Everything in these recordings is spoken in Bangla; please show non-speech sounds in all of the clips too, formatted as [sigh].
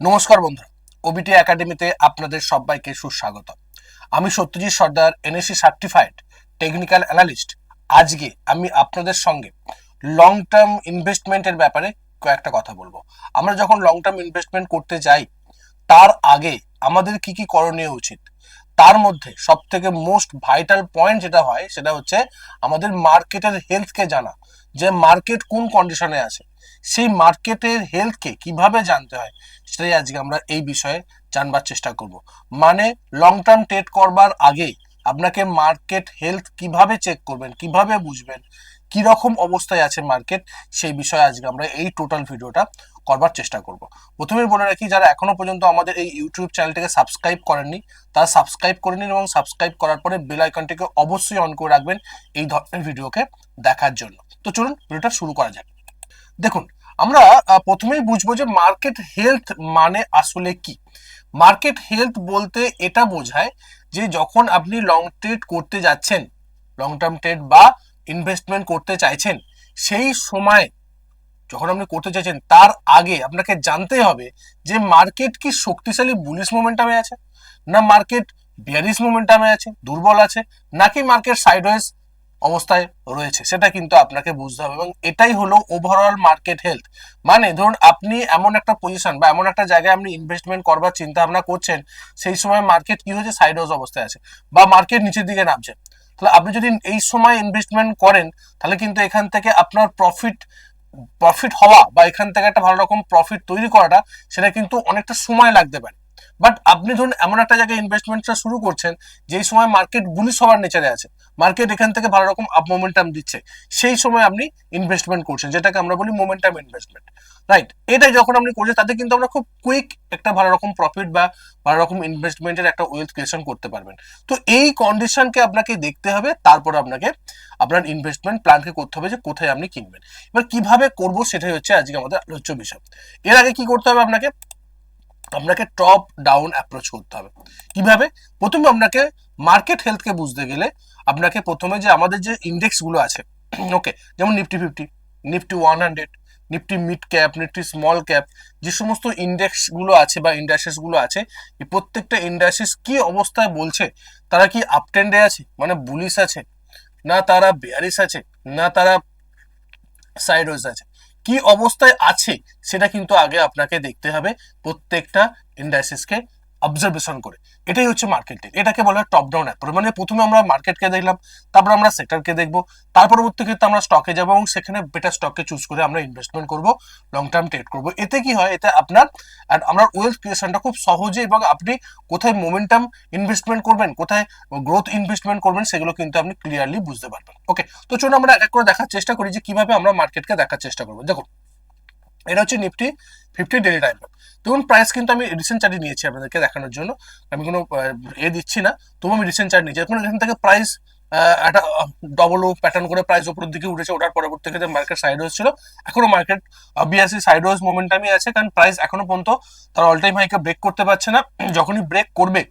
নমস্কার বন্ধুরা ওবিটি একাডেমিতে আপনাদের সবাইকে সুস্বাগত। আমি Satyajit Sardar NAC certified technical analyst আজকে আমি আপনাদের সঙ্গে লং টার্ম ইনভেস্টমেন্টের ব্যাপারে কয়েকটা কথা বলব। আমরা যখন লং টার্ম ইনভেস্টমেন্ট করতে যাই, তার আগে আমাদের কি কি করণীয় উচিত? তার মধ্যে সব থেকে মোস্ট ভাইটাল পয়েন্ট যেটা হয়, সেটা হচ্ছে আমাদের মার্কেটের হেলথকে জানা। যে মার্কেট কোন কন্ডিশনে আছে? সেই মার্কেটের হেলথকে কীভাবে জানতে হয়? সেটাই আজকে আমরা এই বিষয়ে জানবার চেষ্টা করব। মানে লং টার্ম ট্রেড করবার আগে আপনাকে মার্কেট হেলথ কীভাবে চেক করবেন, কীভাবে বুঝবেন? কি রকম অবস্থায় আছে মার্কেট সেই বিষয়ে আজকে আমরা এই টোটাল ভিডিওটা করবার চেষ্টা করব। প্রথমেই বলে রাখি, যারা এখনও পর্যন্ত আমাদের এই ইউটিউব চ্যানেলটিকে সাবস্ক্রাইব করেননি, তারা সাবস্ক্রাইব করে নিন এবং সাবস্ক্রাইব করার পরে বেল আইকনটিকে অবশ্যই অন করে রাখবেন এই ধরনের ভিডিওকে দেখার জন্য। তো চলুন ভিডিওটা শুরু করা যাক। দেখুন, আমরা প্রথমেই বুঝব যে মার্কেট হেলথ মানে আসলে কি। মার্কেট হেলথ বলতে এটা বোঝায় যে যখন আপনি লং ট্রেড করতে যাচ্ছেন লং টার্ম ট্রেড বা ইনভেস্টমেন্ট করতে চাইছেন, সেই সময় যখন আপনি করতে চাইছেন, তার আগে আপনাকে জানতে হবে যে মার্কেট কি শক্তিশালী বুলিশ মোমেন্টামে আছে, না মার্কেট বিয়ারিশ মোমেন্টামে আছে, দুর্বল আছে, নাকি মার্কেট সাইডওয়েজ অবস্থায় রয়েছে, সেটা কিন্তু আপনাকে বুঝতে হবে। এবং এটাই হলো ওভারঅল মার্কেট হেলথ মানে ধরুন, আপনি এমন একটা পজিশন বা এমন একটা জায়গায় আপনি ইনভেস্টমেন্ট করবার চিন্তা ভাবনা করছেন, সেই সময় মার্কেট কি হচ্ছে সাইডওয়েজ অবস্থায় আছে। বা মার্কেট নিচের দিকে নামছে। তাহলে আপনি যদি এই সময় ইনভেস্টমেন্ট করেন, তাহলে কিন্তু এখান থেকে আপনার প্রফিট প্রফিট হওয়া বা এখান থেকে একটা ভালো রকম প্রফিট তৈরি করাটা, সেটা কিন্তু অনেকটা সময় লাগতে পারে। বাট আপনি ধরুন এমন একটা জায়গায় ইনভেস্টমেন্টটা শুরু করছেন, যেই সময় মার্কেট বুলিশ হওয়ার নেচারে আছে মার্কেট এখান থেকে ভালো রকম আপ মোমেন্টাম দিচ্ছে, সেই সময় আপনি ইনভেস্টমেন্ট করছেন, যেটাকে আমরা বলি মোমেন্টাম ইনভেস্টমেন্ট রাইট এটা যখন আপনি করছেন, তাতে কিন্তু আমরা খুব কুইক একটা ভালো রকম প্রফিট বা ভালো রকম ইনভেস্টমেন্টের একটা ওয়েলথ ক্রিয়েশন করতে পারবেন। তো এই কন্ডিশনকে আপনাকে দেখতে হবে, তারপর আপনাকে আপনার ইনভেস্টমেন্ট প্ল্যানকে করতে হবে যে কোথায় আপনি কিনবেন। এবার কীভাবে করব সেটাই হচ্ছে আজকে আমাদের আলোচ্য বিষয়। এর আগে কি করতে হবে আপনাকে? আপনাকে টপ ডাউন অ্যাপ্রোচ করতে হবে। কীভাবে? প্রথমে আপনাকে মার্কেট হেলথকে বুঝতে গেলে আপনাকে প্রথমে যে আমাদের যে ইন্ডেক্সগুলো আছে [clears throat] ওকে যেমন Nifty fifty Nifty one hundred Nifty mid cap Nifty small cap যে সমস্ত ইন্ডেক্সগুলো আছে বা ইন্ডাস্ট্রিসগুলো আছে, এই প্রত্যেকটা ইন্ডাস্ট্রিস কি অবস্থায় বলছে, তারা কি আপ ট্রেন্ডে আছে মানে বুলিশ আছে, না তারা বেয়ারিস আছে, না তারা সাইডওয়েজ আছে? কি অবস্থায় আছে সেটা কিন্তু আগে আপনাকে দেখতে হবে প্রত্যেকটা ইন্ডাস্ট্রিজকে অবজারভেশন করে। এটাই হচ্ছে মার্কেটিং এটাকে বলা টপ ডাউন অ্যাপ্রোচ মানে প্রথমে আমরা মার্কেটকে দেখলাম, তারপর আমরা সেক্টরকে দেখব, তার পরবর্তী ক্ষেত্রে আমরা স্টকে যাব এবং সেখানে বেটার স্টককে চুজ করে আমরা ইনভেস্টমেন্ট করব লং টার্ম ট্রেড করব। এতে কি হয়? এতে আপনার, আর আমরা ওয়েলথ ক্রিয়েশনটা খুব সহজে এবং আপনি কোথায় মোমেন্টাম ইনভেস্টমেন্ট করবেন, কোথায় গ্রোথ ইনভেস্টমেন্ট করবেন, সেগুলো কিন্তু আপনি ক্লিয়ারলি বুঝতে পারবেন। ওকে তো চলুন আমরা এক এক করে দেখার চেষ্টা করি যে কীভাবে আমরা মার্কেটকে দেখার চেষ্টা করব। দেখুন এটা হচ্ছে নিফটি ফিফটি ডেলি টাইম দেখুন প্রাইস কিন্তু আমি রিসেন্ট চার্টে নিয়েছি আপনাদেরকে দেখানোর জন্য। আমি কোনো এ দিচ্ছি না তবু আমি রিসেন্ট চার্ট নিয়েছি। এখন এখান থেকে প্রাইস একটা ডবল ও প্যাটার্ন করে প্রাইস উপরের দিকে উঠেছে, ওঠার পরবর্তী ক্ষেত্রে মার্কেট সাইড ছিল। এখনও মার্কেট বিএসসি সাইড ওয়েজ মোমেন্টামই আছে, কারণ প্রাইস এখনও পর্যন্ত তার অল টাইম হাইকে ব্রেক করতে পারছে না। যখনই ব্রেক করবে,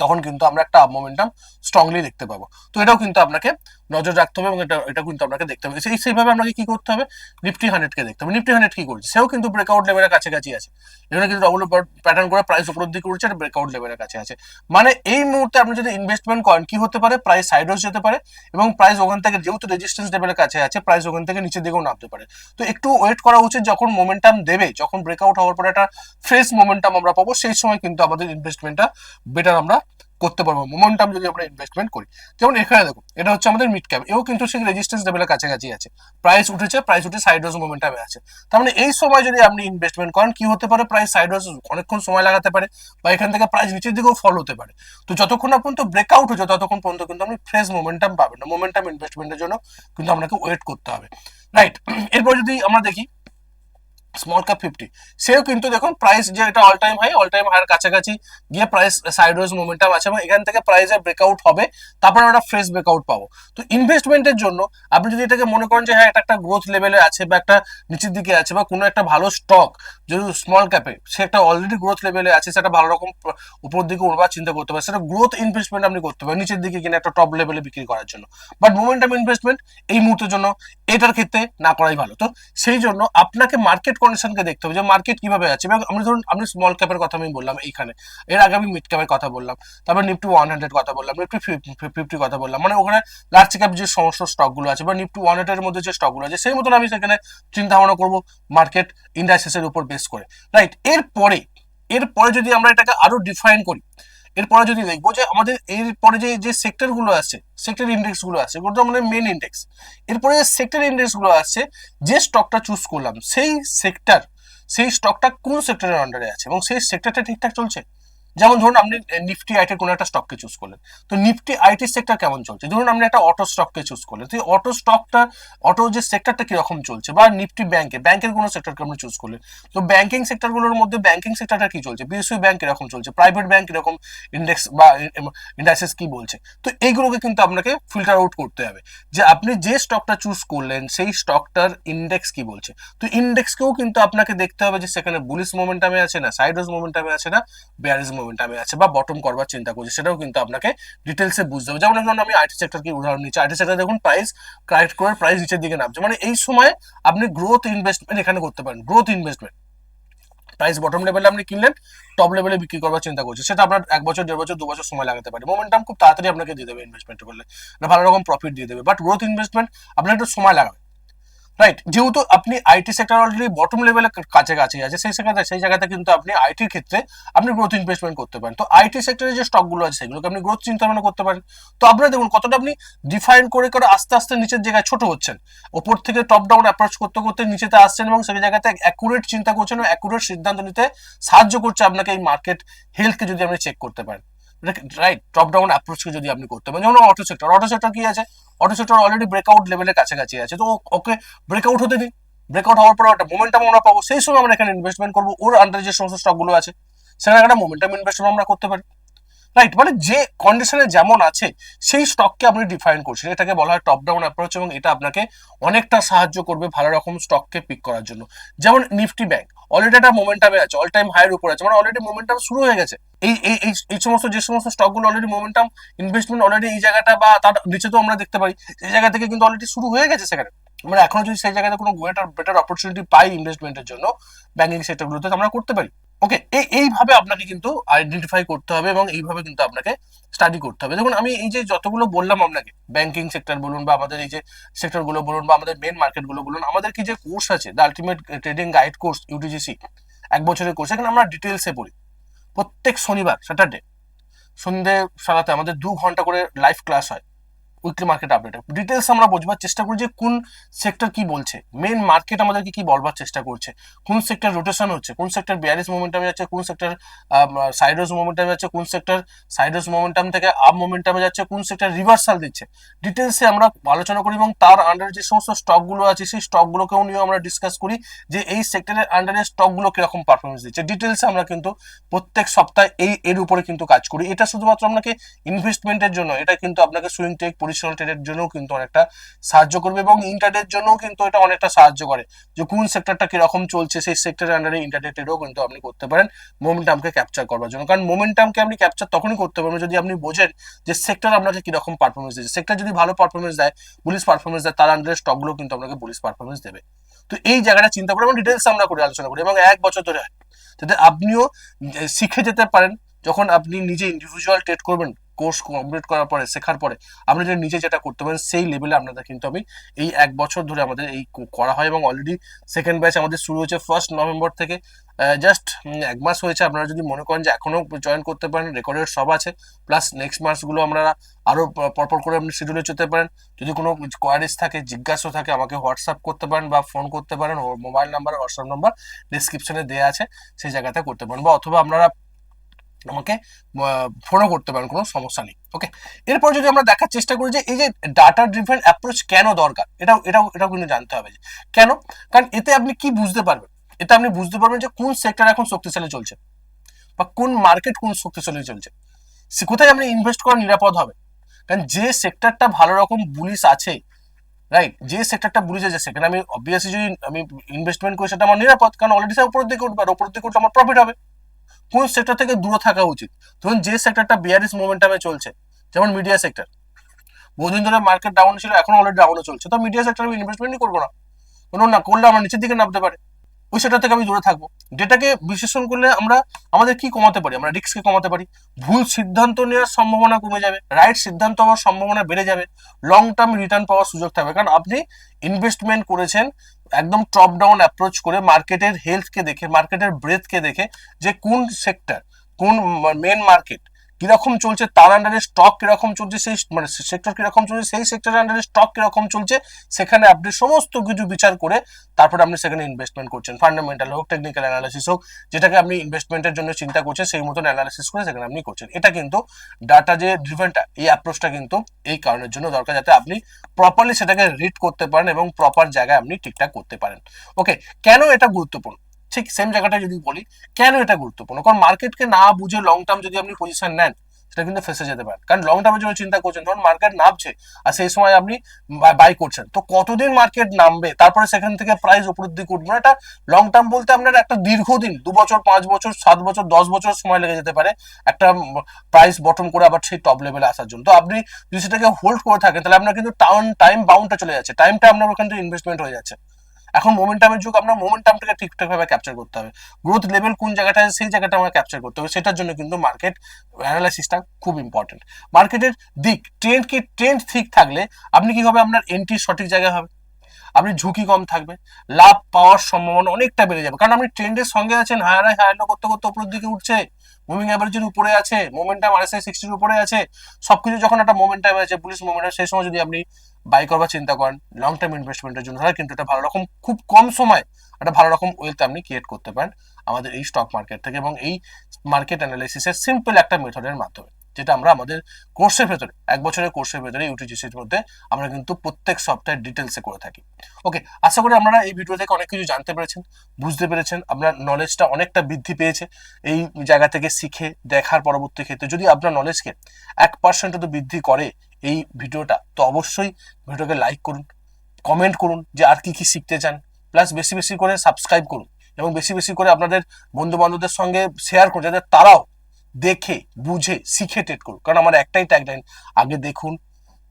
তখন কিন্তু আমরা একটা মোমেন্টাম স্ট্রংলি দেখতে পাবো। তো এটাও কিন্তু আপনাকে নজর রাখতে হবে এবং এটা এটা কিন্তু আপনাকে দেখতে হবে। সেই, সেইভাবে আপনাকে কি করতে হবে? নিফটি হান্ড্রেডকে দেখতে হবে। নিফটি হান্ড্রেড কি করছে? সেও কিন্তু ব্রেকআউট লেভেলের কাছাকাছি আছে। এখানে কিন্তু ডবল প্যাটার্ন করে প্রাইস উপরের দিকে উঠছে আর ব্রেকআউট লেভেলের কাছে আছে। মানে এই মুহূর্তে আপনি যদি ইনভেস্টমেন্ট করেন কি হতে পারে? প্রাইস সাইডওয়েজ যেতে পারে এবং প্রাইস ওখান থেকে যেহেতু রেজিস্ট্যান্স লেভেলের কাছে আছে প্রাইস ওখান থেকে নিচের দিকেও নামতে পারে। তো একটু ওয়েট করা উচিত যখন মোমেন্টাম দেবে, যখন ব্রেকআউট হওয়ার পরে একটা ফ্রেশ মোমেন্টাম আমরা পাবো, সেই সময় কিন্তু আমাদের ইনভেস্টমেন্টটা বেটার আমরা করতে পারব মোমেন্টাম যদি আমরা ইনভেস্টমেন্ট করি। যেমন এখানে দেখো, এটা হচ্ছে আমাদের মিড ক্যাপ এও কিন্তু সেই রেজিস্ট্যান্স লেভেলের কাছাকাছি আছে। প্রাইস উঠেছে প্রাইস উঠে সাইড ওয়েজ মোমেন্টামে আছে। তার মানে এই সময় যদি আপনি ইনভেস্টমেন্ট করেন, কি হতে পারে? প্রাইস সাইড ওয়েজ অনেকক্ষণ সময় লাগাতে পারে বা এখান থেকে প্রাইস নিচের দিকেও ফল হতে পারে। তো যতক্ষণ না পর্যন্ত ব্রেকআউট হচ্ছে, ততক্ষণ পর্যন্ত কিন্তু আপনি ফ্রেশ মোমেন্টাম পাবেন না। মোমেন্টাম ইনভেস্টমেন্টের জন্য কিন্তু আপনাকে ওয়েট করতে হবে। রাইট এরপর যদি আমরা দেখি স্মল ক্যাপ ফিফটি সেও কিন্তু দেখুন প্রাইস যে এটা all time high all time হাইয়ের কাছাকাছি গিয়ে প্রাইস সাইডওয়েজ মোমেন্টাম আছে এবং এখান থেকে প্রাইসের ব্রেকআউট হবে, তারপর আমরা ফ্রেশ ব্রেকআউট পাবো। তো ইনভেস্টমেন্টের জন্য আপনি যদি এটাকে মনে করেন যে হ্যাঁ এটা একটা গ্রোথ লেভেলে আছে বা একটা নিচের দিকে আছে বা কোনো একটা ভালো স্টক যদি স্মল ক্যাপে সে একটা অলরেডি গ্রোথ লেভেলে আছে, সেটা ভালো রকম উপর দিকে উঠবার চিন্তা করতে পারে। সেটা গ্রোথ ইনভেস্টমেন্ট আপনি করতে পারেন, নিচের দিকে কিনে একটা টপ লেভেলে বিক্রি করার জন্য। বাট মোমেন্টাম ইনভেস্টমেন্ট এই মুহূর্তের জন্য এটার ক্ষেত্রে না করাই ভালো। তো সেই জন্য আপনাকে মার্কেট কন্ডিশনকে দেখতে হবে যে মার্কেট কীভাবে আছে। এবং আমি ধরুন, আমি স্মল ক্যাপের কথা আমি বললাম এইখানে। এর আগে আমি মিড ক্যাপের কথা বললাম, তারপর নিফটি ওয়ান হান্ড্রেড কথা বললাম নিফটি ফিফটি কথা বললাম। মানে ওখানে লার্জ ক্যাপ যে সমস্ত স্টকগুলো আছে, বা নিফটি ওয়ান হান্ড্রেডের মধ্যে যে স্টকগুলো আছে, সেই মতন আমি সেখানে চিন্তা ভাবনা করব মার্কেট ইন্ডাস্ট্রিসের উপর বেস করে। রাইট এরপরে এরপরে যদি আমরা এটাকে আরও ডিফাইন করি এরপরে যদি দেখব যে আমাদের এরপরে যে যে সেক্টরগুলো আছে সেক্টর ইন্ডেক্সগুলো আছে ওগুলো তো আমাদের মেন ইন্ডেক্স এরপরে যে সেক্টর ইন্ডেক্সগুলো আছে, যে স্টকটা চুজ করলাম, সেই সেক্টর সেই স্টকটা কোন সেক্টরের আন্ডারে আছে? এবং সেই সেক্টরটা ঠিকঠাক চলছে? যেমন ধরুন আপনি নিফটি আইটির কোনো একটা স্টককে চুজ করলেন। তো নিফটি আইটি সেক্টর কেমন চলছে? ধরুন আপনি একটা অটো স্টককে চুজ করলেন। তো অটো স্টকটা অটো যে সেক্টরটা কীরকম চলছে? বা নিফটি ব্যাংকে ব্যাংকের কোনো সেক্টরকে আপনি চুজ করলেন? তো ব্যাংকিং সেক্টরগুলোর মধ্যে ব্যাংকিং সেক্টরটা কি চলছে? বিএসইউ ব্যাংক কীরকম চলছে? প্রাইভেট ব্যাংক কীরকম ইন্ডেক্স বা ইন্ডাস্ট্রিস কি বলছে? তো এইগুলোকে কিন্তু আপনাকে ফিল্টার আউট করতে হবে। যে আপনি যে স্টকটা চুজ করলেন, সেই স্টকটার ইন্ডেক্স কি বলছে? তো ইন্ডেক্সকেও কিন্তু আপনাকে দেখতে হবে যে সেখানে বুলিশ মোমেন্টামে আছে না সাইডোজ মোমেন্টামে আছে না বেয়ারিজ মোমেন্টামে আছে বা বটম করবার চিন্তা করছে, সেটাও কিন্তু আপনাকে ডিটেলসে বুঝতে হবে। যেমন এখন আমি আইটি সেক্টরকে উদাহরণ নিচ্ছি। আইটি সেক্টর দেখুন প্রাইস কারেক্ট করে প্রাইস নিচের দিকে নামছে। মানে এই সময় আপনি গ্রোথ ইনভেস্টমেন্ট এখানে করতে পারেন গ্রোথ ইনভেস্টমেন্ট প্রাইস বটম লেভেলে আপনি কিনলেন টপ লেভেলে বিক্রি করবার চিন্তা করছে। সেটা আপনার এক বছর, দেড় বছর, দু বছর সময় লাগাতে পারে। মোমেন্টাম খুব তাড়াতাড়ি আপনাকে দিয়ে দেবে ইনভেস্টমেন্ট করলে ভালো রকম প্রফিট দিয়ে দেবে। বাট গ্রোথ ইনভেস্টমেন্ট আপনার একটু সময় লাগাবে রাইট যেহেতু আপনি আইটি সেক্টর অলরেডি বটম লেভেলে কাছে কাছে আছে, সেই জায়গাতে সেই জায়গাতে কিন্তু আপনি আইটির ক্ষেত্রে আপনি গ্রোথ ইনভেস্টমেন্ট করতে পারেন। তো আইটি সেক্টরে যে স্টকগুলো আছে, সেগুলোকে আপনি গ্রোথ চিন্তা ভাবনা করতে পারেন। তো আপনারা দেখুন, কতটা আপনি ডিফাইন করে করে আস্তে আস্তে নিচের জায়গায় ছোট হচ্ছেন। ওপর থেকে টপ ডাউন অ্যাপ্রোচ করতে করতে নিচেতে আসছেন এবং সেই জায়গাতে অ্যাকুরেট চিন্তা করছেন এবং অ্যাকুরেট সিদ্ধান্ত নিতে সাহায্য করছে আপনাকে এই মার্কেট হেলথকে যদি আপনি চেক করতে পারেন। রাইট টপ ডাউন অ্যাপ্রোচকে যদি আপনি করতে পারেন, যেমন অটো সেক্টর অটো সেক্টর কি আছে? অটো সেক্টর অলরেডি ব্রেকআউট লেভেলের কাছাকাছি আছে। তো ওকে ব্রেকআউট হতে দিন। ব্রেকআউট হওয়ার পর একটা মোমেন্টাম আমরা পাবো। সেই সময় আমরা এখানে ইনভেস্টমেন্ট করব। ওর আন্ডারে যে সমস্ত স্টকগুলো আছে, সেখানে একটা মোমেন্টাম ইনভেস্টমেন্ট আমরা করতে পারি। রাইট মানে যে কন্ডিশনে যেমন আছে, সেই স্টককে আপনি ডিফাইন করছেন। এটাকে বলা হয় টপ ডাউন অ্যাপ্রোচ এবং এটা আপনাকে অনেকটা সাহায্য করবে ভালো রকম স্টককে পিক করার জন্য। যেমন নিফটি ব্যাংক অলরেডি একটা মোমেন্টামে আছে অল টাইম হাইয়ের উপর আছে মানে অলরেডি মোমেন্টাম শুরু হয়ে গেছে। এই এই এই সমস্ত, যে সমস্ত স্টকগুলো অলরেডি মোমেন্টাম ইনভেস্টমেন্ট অলরেডি এই জায়গাটা বা তার নিচে তো আমরা দেখতে পারি, সেই জায়গা থেকে কিন্তু অলরেডি শুরু হয়ে গেছে সেখানে। আমরা এখনও যদি সেই জায়গাতে কোনো বেটার বেটার অপরচুনিটি পাই ইনভেস্টমেন্টের জন্য ব্যাংকিং সেক্টরগুলোতে আমরা করতে পারি। ওকে এই, এইভাবে আপনাকে কিন্তু আইডেন্টিফাই করতে হবে এবং এইভাবে কিন্তু আপনাকে স্টাডি করতে হবে। দেখুন, আমি এই যে যতগুলো বললাম আপনাকে ব্যাংকিং সেক্টর বলুন বা আমাদের এই যে সেক্টরগুলো বলুন বা আমাদের মেন মার্কেটগুলো বলুন, আমাদের কি যে কোর্স আছে the ultimate trading guide course UTGC এক বছরের কোর্স এখানে আমরা ডিটেলসে পড়ি। প্রত্যেক শনিবার স্যাটারডে সন্ধ্যে সারাতে আমাদের দু ঘণ্টা করে লাইভ ক্লাস হয়। উইকলি মার্কেট আপডেট ডিটেলস আমরা বোঝবার চেষ্টা করি যে কোন সেক্টর কি বলছে। মেন মার্কেট আমাদেরকে কি বলবার চেষ্টা করছে। কোন সেক্টর রোটেশন হচ্ছে, কোন সেক্টর বিয়ারিস মোমেন্টামে যাচ্ছে, কোন সেক্টর সাইডোস মোমেন্টামে যাচ্ছে, কোন সেক্টর সাইডোস মোমেন্টাম থেকে আপ মোমেন্টামে যাচ্ছে, কোন সেক্টর রিভার্সাল দিচ্ছে। ডিটেলসে আমরা আলোচনা করি এবং তার আন্ডারে যে সমস্ত স্টকগুলো আছে, সেই স্টকগুলোকেও নিয়েও আমরা ডিসকাস করি যে এই সেক্টরের আন্ডারে স্টকগুলো কীরকম পারফরমেন্স দিচ্ছে। ডিটেলসে আমরা কিন্তু প্রত্যেক সপ্তাহে এই, এর উপরে কিন্তু কাজ করি। এটা শুধুমাত্র আপনাকে ইনভেস্টমেন্টের জন্য, এটা কিন্তু আপনাকে সুইং টেক পরিচালনা ট্রেডের জন্য কিন্তু অনেকটা সাহায্য করবে এবং ইন্টারনেট জন্য কিন্তু এটা অনেকটা সাহায্য করে। যে কোন সেক্টরটা কীরকম চলছে সেই সেক্টরের আন্ডারে ইন্টারনেটেরও কিন্তু আপনি করতে পারেন মোমেন্টামকে ক্যাপচার করবার জন্য। কারণ মোমেন্টামকে আপনি ক্যাপচার তখনই করতে পারবেন যদি আপনি বোঝেন যে সেক্টর আপনাকে কীরকম পারফরমেন্স দিচ্ছে সেক্টর যদি ভালো পারফরমেন্স দেয় পুলিশ পারফরমেন্স দেয়, তার আন্ডারে স্টকগুলো কিন্তু আপনাকে পুলিশ পারফরমেন্স দেবে। তো এই জায়গাটা চিন্তা করে এবং ডিটেলস আমরা করে আলোচনা করি এবং এক বছর ধরে যাতে আপনিও শিখে যেতে পারেন, যখন আপনি নিজে ইন্ডিভিজুয়াল ট্রেড করবেন কোর্স কমপ্লিট করার পরে, শেখার পরে আপনি যদি নিজে যেটা করতে পারেন, সেই লেভেলে আপনাদের কিন্তু আমি এই এক বছর ধরে আমাদের এই করা হয় এবং অলরেডি সেকেন্ড ব্যাচ আমাদের শুরু হয়েছে ফার্স্ট নভেম্বর থেকে। জাস্ট এক মাস হয়েছে। আপনারা যদি মনে করেন যে এখনও জয়েন করতে পারেন রেকর্ডের সব আছে। প্লাস নেক্সট মাসগুলো আমরা আরও পরপর করে আপনি শিডিউলে যেতে পারেন। যদি কোনো কোয়ারিজ থাকে জিজ্ঞাসা থাকে, আমাকে হোয়াটসঅ্যাপ করতে পারেন বা ফোন করতে পারেন। মোবাইল নাম্বার হোয়াটসঅ্যাপ নাম্বার ডিসক্রিপশনে দেওয়া আছে। সেই জায়গাতে করতে পারেন। বা অথবা আপনারা আমাকে ফোনও করতে পারেন কোনো সমস্যা নেই ওকে এরপর যদি আমরা দেখার চেষ্টা করি যে এই যে ডাটা ড্রিভেন অ্যাপ্রোচ কেন দরকার, এটাও এটাও এটাও কিন্তু জানতে হবে কেন? কারণ এতে আপনি কি বুঝতে পারবেন? এতে আপনি বুঝতে পারবেন যে কোন সেক্টর এখন শক্তিশালী চলছে বা কোন মার্কেট কোন শক্তিশালী চলছে। সে কোথায় আপনি ইনভেস্ট করা নিরাপদ হবে? কারণ যে সেক্টরটা ভালো রকম বুলিশ আছে রাইট যে সেক্টরটা বুলিশ আছে, সেখানে আমি অবভিয়াসলি যদি আমি ইনভেস্টমেন্ট করি, সেটা আমার নিরাপদ, কারণ অলরেডি সে উপরের দিকে উঠবে, আর উপরের দিকে উঠলে আমার প্রফিট হবে। কোন সেক্টর থেকে দূরে থাকা উচিত। ধরুন যে সেক্টরটা বিয়ারিস মোমেন্টামে চলছে, যেমন মিডিয়া সেক্টর বহুদিন ধরে মার্কেট ডাউন ছিল, এখন অলরেডি ডাউনে চলছে। তো মিডিয়া সেক্টর আমি ইনভেস্টমেন্টই করব না। কোনো না করলে আমার নিচের দিকে নামতে পারে। ওই সেটা থেকে আমি দূরে থাকব। ডেটাকে বিশ্লেষণ করলে আমরা, আমাদের কি কমাতে পারি? আমরা রিস্ককে কমাতে পারি। ভুল সিদ্ধান্ত নেওয়ার সম্ভাবনা কমে যাবে। রাইট সিদ্ধান্ত হওয়ার সম্ভাবনা বেড়ে যাবে। লং টার্ম রিটার্ন পাওয়ার সুযোগ থাকবে। কারণ আপনি ইনভেস্টমেন্ট করেছেন, একদম টপ ডাউন অ্যাপ্রোচ করে মার্কেটের হেলথকে দেখে মার্কেটের ব্রেথকে দেখে যে কোন সেক্টর কোন মেন মার্কেট কীরকম চলছে, তার আন্ডারে স্টক কীরকম চলছে, সেই মানে সেক্টর কীরকম চলছে, সেই সেক্টরের আন্ডারে স্টক কীরকম চলছে, সেখানে আপনি সমস্ত কিছু বিচার করে তারপর আপনি সেখানে ইনভেস্টমেন্ট করছেন। ফান্ডামেন্টাল হোক টেকনিক্যাল অ্যানালিসিস হোক, যেটাকে আপনি ইনভেস্টমেন্টের জন্য চিন্তা করছেন, সেই মতন অ্যানালিসিস করে সেখানে আপনি করছেন। এটা কিন্তু ডাটা যে ড্রিভেনটা এই অ্যাপ্রোচটা কিন্তু এই কারণের জন্য দরকার, যাতে আপনি প্রপারলি সেটাকে রিড করতে পারেন এবং প্রপার জায়গায় আপনি ঠিকঠাক করতে পারেন। ওকে কেন এটা গুরুত্বপূর্ণ? ঠিক সেম জায়গাটা যদি বলি, কেন এটা গুরুত্বপূর্ণ? কারণ মার্কেটকে না বুঝে লং টার্ম যদি আপনি পজিশন নেন, সেটা কিন্তু ফেসে যেতে পারেন কারণ লং টার্মের জন্য চিন্তা করছেন ধরুন মার্কেট নামছে আর সেই সময় আপনি বাই করছেন। তো কতদিন মার্কেট নামবে? তারপরে সেখান থেকে প্রাইস উপরের দিকে উঠবে। এটা লং টার্ম বলতে আপনার একটা দীর্ঘদিন, দু বছর, পাঁচ বছর, সাত বছর, দশ বছর সময় লেগে যেতে পারে একটা প্রাইস বটম করে আবার সেই টপ লেভেলে আসার জন্য। তো আপনি যদি সেটাকে হোল্ড করে থাকেন, তাহলে আপনার কিন্তু টাউন টাইম বাউন্ডটা চলে যাচ্ছে। টাইমটা আপনার ওখান ইনভেস্টমেন্ট হয়ে যাচ্ছে। এখন মোমেন্টামের যুগ আপনার মোমেন্টামটাকে ঠিকঠাক ভাবে ক্যাপচার করতে হবে। গ্রোথ লেভেল কোন জায়গাটা আছে, সেই জায়গাটা আমরা ক্যাপচার করতে হবে। সেটার জন্য কিন্তু মার্কেট অ্যানালাইসিসটা খুব ইম্পর্টেন্ট মার্কেটের দিক ট্রেন্ড কি ট্রেন্ড ঠিক থাকলে আপনি কি হবে আপনার এন্ট্রি সঠিক জায়গায় হবে? আপনি ঝুঁকি কম থাকবে, লাভ পাওয়ার সম্ভাবনা অনেকটা বেড়ে যাবে। কারণ আপনি ট্রেন্ডের সঙ্গে আছেন হায়ার হায়ার করতে করতে উপরের দিকে উঠছে মুভিং অ্যাভারেজের উপরে আছে মোমেন্টাম আর এস আই সিক্সটির উপরে আছে, সবকিছু যখন একটা মোমেন্টাম আছে পুলিশ মোমেন্টাম সেই সময় যদি আপনি বাই করবার চিন্তা করেন লং টার্ম ইনভেস্টমেন্টের জন্য, তাহলে কিন্তু এটা ভালো রকম, খুব কম সময় একটা ভালো রকম ওয়েলথ আপনি ক্রিয়েট করতে পারেন আমাদের এই স্টক মার্কেট থেকে এবং এই মার্কেট অ্যানালাইসিসের সিম্পল একটা মেথডের মাধ্যমে। যেটা আমরা আমাদের কোর্সের ভেতরে, এক বছরের কোর্সের ভেতরে ইউটিজিসির মধ্যে আমরা কিন্তু প্রত্যেক সপ্তাহে ডিটেলসে করে থাকি। ওকে আশা করি আপনারা এই ভিডিও থেকে অনেক কিছু জানতে পেরেছেন, বুঝতে পেরেছেন, আপনার নলেজটা অনেকটা বৃদ্ধি পেয়েছে। এই জায়গা থেকে শিখে, দেখার পরবর্তী ক্ষেত্রে যদি আপনার নলেজকে এক পার্সেন্ট তো বৃদ্ধি করে এই ভিডিওটা তো অবশ্যই ভিডিওকে লাইক করুন কমেন্ট করুন যে আর কি কি শিখতে চান। প্লাস বেশি বেশি করে সাবস্ক্রাইব করুন এবং বেশি বেশি করে আপনাদের বন্ধু বান্ধবদের সঙ্গে শেয়ার করুন, যাতে তারাও দেখে, বুঝে, শিখে ট্রেড করুন। কারণ আমার একটাই ট্যাগলাইন আগে দেখুন,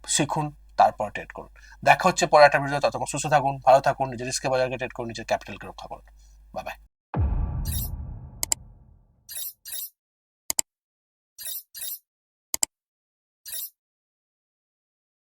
শিখুন, তারপর ট্রেড করুন। দেখা হচ্ছে পরে একটা ভিডিও ততক্ষণ সুস্থ থাকুন, ভালো থাকুন, নিজের রিস্কে বাজারকে ট্রেড করুন, নিজের ক্যাপিটালকে রক্ষা করুন। বাই